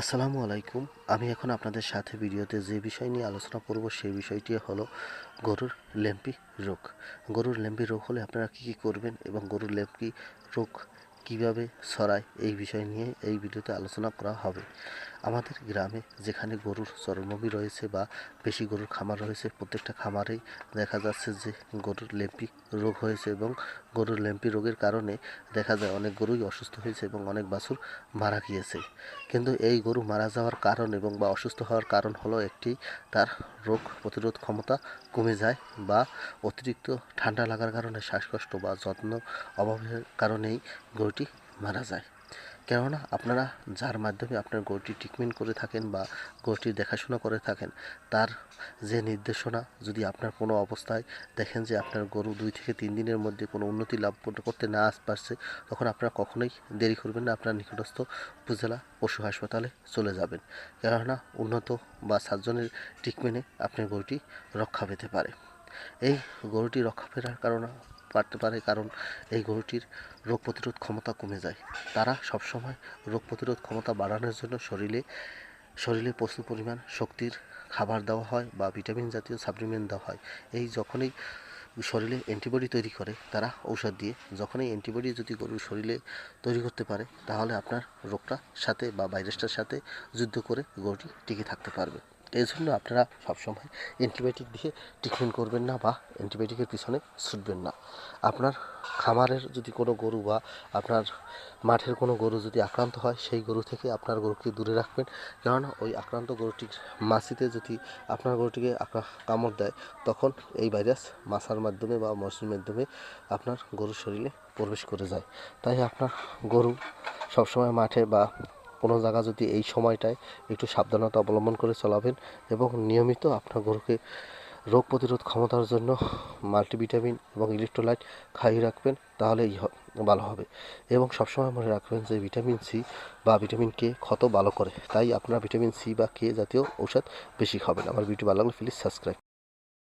আসসালামু আলাইকুম। আমি এখন আপনাদের সাথে ভিডিওতে যে বিষয় নিয়ে আলোচনা করব সেই বিষয়টি হলো গরুর লেম্পি রোগ। গরুর লেম্পি রোগ হলে আপনারা কী কী করবেন এবং গরুর লেম্পি রোগ কীভাবে ছড়ায় এই বিষয় নিয়ে এই ভিডিওতে আলোচনা করা হবে। আমাদের গ্রামে যেখানে গরুর চর্মবি রয়েছে বা বেশি গরুর খামার রয়েছে, প্রত্যেকটা খামারেই দেখা যাচ্ছে যে গরুর ল্যাম্পি রোগ হয়েছে এবং গরুর ল্যাম্পি রোগের কারণে দেখা যায় অনেক গরুই অসুস্থ হয়েছে এবং অনেক বাছুর মারা গিয়েছে। কিন্তু এই গরু মারা যাওয়ার কারণ এবং বা অসুস্থ হওয়ার কারণ হলো একটি, তার রোগ প্রতিরোধ ক্ষমতা কমে যায় বা অতিরিক্ত ঠান্ডা লাগার কারণে শ্বাসকষ্ট বা যত্ন অভাবের কারণেই গরুটি মারা যায়। কেননা আপনারা যার মাধ্যমে আপনার গরুটি ট্রিটমেন্ট করে থাকেন বা গরুটির দেখাশোনা করে থাকেন, তার যে নির্দেশনা, যদি আপনার কোনো অবস্থায় দেখেন যে আপনার গরু দুই থেকে তিন দিনের মধ্যে কোনো উন্নতি লাভ করতে না পারছে তখন আপনারা কখনোই দেরি করবেন না, আপনার নিকটস্থ উপজেলা পশু হাসপাতালে চলে যাবেন। কেননা উন্নত বা সাতজনের ট্রিটমেন্টে আপনার গরুটি রক্ষা পেতে পারে। এই গরুটি রক্ষা পেরার কারণে পারতে পারে কারণ এই গরুটির রোগ প্রতিরোধ ক্ষমতা কমে যায়। তারা সবসময় রোগ প্রতিরোধ ক্ষমতা বাড়ানোর জন্য শরীরে শরীরে প্রচুর পরিমাণ শক্তির খাবার দেওয়া হয় বা ভিটামিন জাতীয় সাপ্লিমেন্ট দেওয়া হয়। এই যখনই শরীরে অ্যান্টিবডি তৈরি করে, তারা ঔষধ দিয়ে যখনই অ্যান্টিবডি যদি গরুর শরীরে তৈরি করতে পারে, তাহলে আপনার রোগটার সাথে বা ভাইরাসটার সাথে যুদ্ধ করে গরুটি টিকে থাকতে পারবে। এই জন্য আপনারা সবসময় অ্যান্টিবায়োটিক দিয়ে ট্রিটমেন্ট করবেন না বা অ্যান্টিবায়োটিকের পিছনে ছুটবেন না। আপনার খামারের যদি কোনো গরু বা আপনার মাঠের কোনো গরু যদি আক্রান্ত হয়, সেই গরু থেকে আপনার গরুকে দূরে রাখবেন। কেননা ওই আক্রান্ত গরুটির মাছিতে যদি আপনার গরুটিকে কামড় দেয়, তখন এই ভাইরাস মাছার মাধ্যমে বা মশির মাধ্যমে আপনার গরুর শরীরে প্রবেশ করে যায়। তাই আপনার গরু সবসময় মাঠে বা কোনো জায়গা যদি এই সময়টায় একটু সাবধানতা অবলম্বন করে চলাবেন এবং নিয়মিত আপনার গরুকে রোগ প্রতিরোধ ক্ষমতার জন্য মাল্টিভিটামিন এবং ইলেকট্রোলাইট খাইয়ে রাখবেন, তাহলেই ভালো হবে। এবং সবসময় মনে রাখবেন যে ভিটামিন সি বা ভিটামিন কে ক্ষত ভালো করে। তাই আপনারা ভিটামিন সি বা কে জাতীয় ঔষধ বেশি খাবেন। আমার ভিডিও ভালো লাগলে প্লিজ সাবস্ক্রাইব